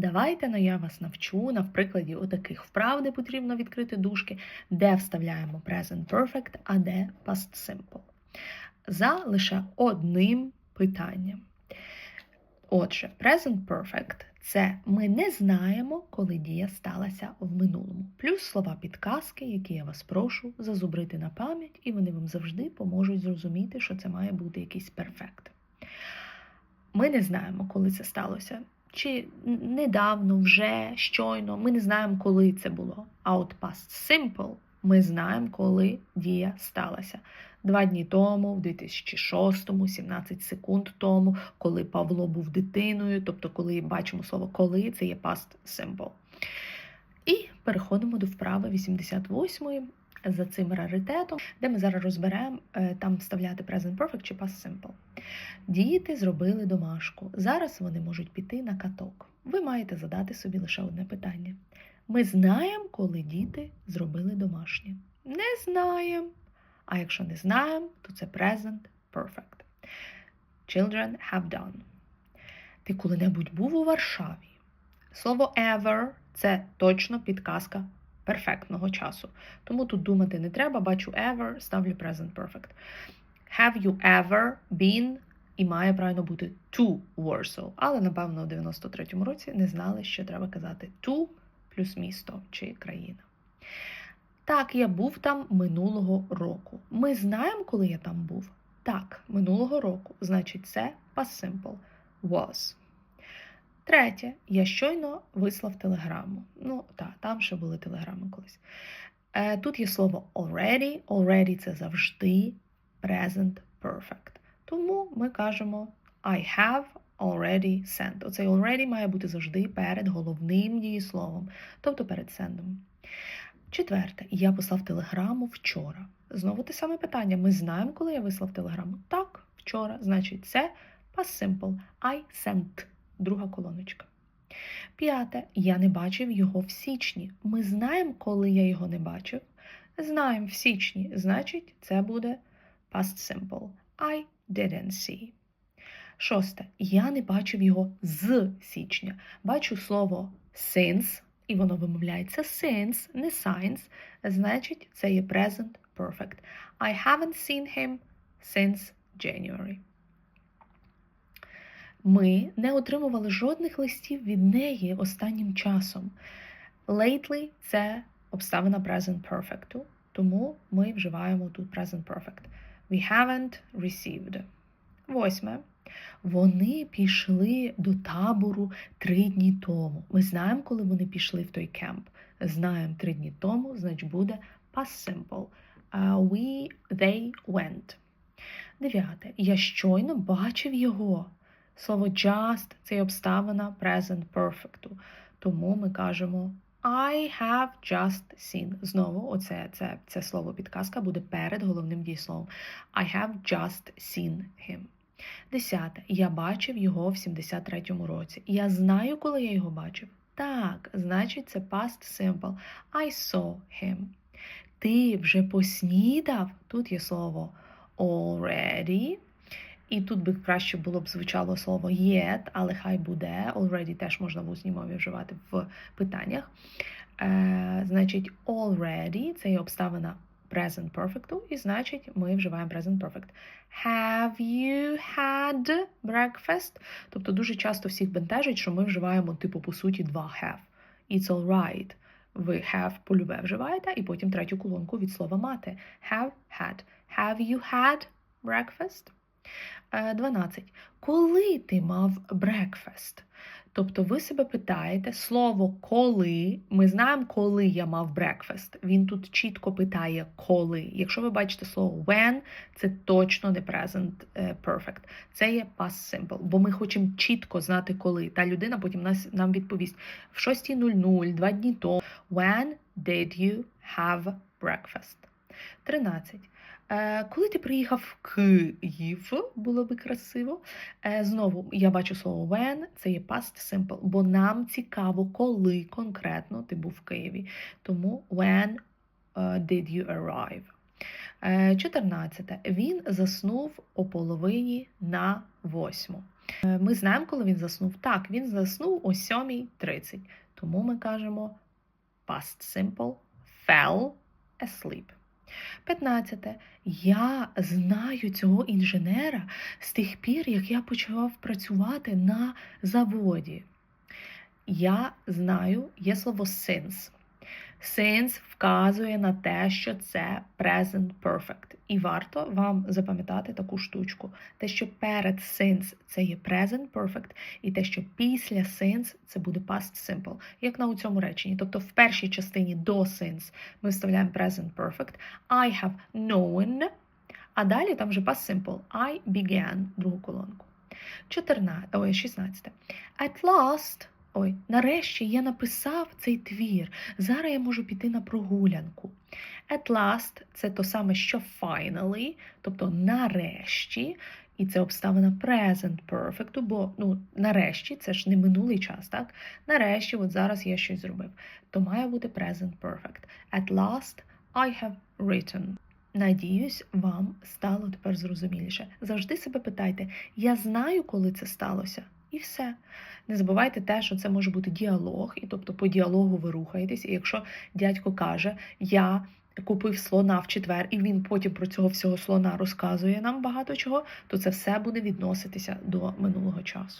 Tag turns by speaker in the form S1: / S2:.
S1: Давайте ну, я вас навчу на прикладі отаких вправ, де потрібно відкрити дужки, де вставляємо present perfect, а де past simple. За лише одним питанням. Отже, present perfect це ми не знаємо, коли дія сталася в минулому. Плюс слова підказки, які я вас прошу зазубрити на пам'ять, і вони вам завжди поможуть зрозуміти, що це має бути якийсь перфект. Ми не знаємо, коли це сталося. Чи недавно, вже, щойно, ми не знаємо, коли це було. А от past simple ми знаємо, коли дія сталася. Два дні тому, в 2006-му, 17 секунд тому, коли Павло був дитиною, тобто, коли бачимо слово коли, це є past simple. І переходимо до вправи 88 за цим раритетом, де ми зараз розберемо е, там вставляти present perfect чи past simple. Діти зробили домашку. Зараз вони можуть піти на каток. Ви маєте задати собі лише одне питання. Ми знаємо, коли діти зробили домашнє. Не знаємо. А якщо не знаємо, то це present perfect. Children have done. Ти коли-небудь був у Варшаві. Слово ever це точно підказка перфектного часу. Тому тут думати не треба, бачу ever, ставлю present perfect. Have you ever been і має правильно бути to Warsaw. Але, напевно, у 93-му році не знали, що треба казати to плюс місто чи країна. Так, я був там минулого року. Ми знаємо, коли я там був. Так, минулого року. Значить, це past simple. Was. Третє, я щойно вислав телеграму. Ну, так, там ще були телеграми колись. Е, Тут є слово already. Already це завжди present perfect. Тому ми кажемо I have already sent. Оцей already має бути завжди перед головним дієсловом, тобто перед сендом. Четверте, я послав телеграму вчора. Знову те саме питання. Ми знаємо, коли я вислав телеграму. Так, вчора. Значить, це past simple. I sent. Друга колоночка. П'яте. Я не бачив його в січні. Ми знаємо, коли я його не бачив. Знаємо в січні. Значить, це буде past simple. I didn't see. Шосте. Я не бачив його з січня. Бачу слово since, і воно вимовляється since, не since. Значить, це є present perfect. I haven't seen him since January. Ми не отримували жодних листів від неї останнім часом. Lately – це обставина present perfect, тому ми вживаємо тут present perfect. We haven't received. Восьме. Вони пішли до табору три дні тому. Ми знаємо, коли вони пішли в той кемп. Знаємо три дні тому, значить буде past simple. Uh, we, they went. Дев'яте. Я щойно бачив його. Слово just це є обставина present perfect. Тому ми кажемо I have just seen. Знову, оце це, це слово підказка буде перед головним дієсловом. I have just seen him. Десяте. Я бачив його в 73-му році. Я знаю, коли я його бачив. Так, значить, це past simple. I saw him. Ти вже поснідав? Тут є слово already. І тут би краще було б звучало слово yet, але хай буде. Already теж можна в усній мові вживати в питаннях. Е, Значить, already це є обставина present perfect, і значить, ми вживаємо present perfect. Have you had breakfast? Тобто дуже часто всіх бентежить, що ми вживаємо, типу, по суті, два have. It's alright. Ви have полюбе вживаєте, і потім третю колонку від слова мати. Have had. Have you had breakfast? 12. Коли ти мав брекфест? Тобто ви себе питаєте слово коли. Ми знаємо, коли я мав брекфест. Він тут чітко питає коли. Якщо ви бачите слово when, це точно не present perfect. Це є past simple, бо ми хочемо чітко знати, коли. Та людина потім нас, нам відповість в 6.00, два дні тому. When did you have breakfast? 13. Коли ти приїхав в Київ, було би красиво. Знову я бачу слово when, це є past simple, бо нам цікаво, коли конкретно ти був в Києві. Тому when did you arrive? 14. Він заснув о половині на восьму. Е, Ми знаємо, коли він заснув. Так, він заснув о 7.30. Тому ми кажемо past simple fell asleep. 15. Я знаю цього інженера з тих пір, як я почав працювати на заводі. Я знаю, є слово since. Since вказує на те, що це present perfect. І варто вам запам'ятати таку штучку. Те, що перед since це є present perfect, і те, що після since це буде past simple, як на у цьому реченні. Тобто в першій частині до since ми вставляємо present perfect. I have known, а далі там вже past simple. I began, другу колонку. 14, ой, 16. At last, ой, нарешті я написав цей твір. Зараз я можу піти на прогулянку. At last це то саме, що finally, тобто нарешті, і це обставина present perfect, бо ну, нарешті це ж не минулий час, так? Нарешті, от зараз я щось зробив. То має бути present perfect. At last I have written. Надіюсь, вам стало тепер зрозуміліше. Завжди себе питайте: я знаю, коли це сталося, і все. Не забувайте те, що це може бути діалог, і тобто по діалогу ви рухаєтесь. І якщо дядько каже, я купив слона в четвер, і він потім про цього всього слона розказує нам багато чого, то це все буде відноситися до минулого часу.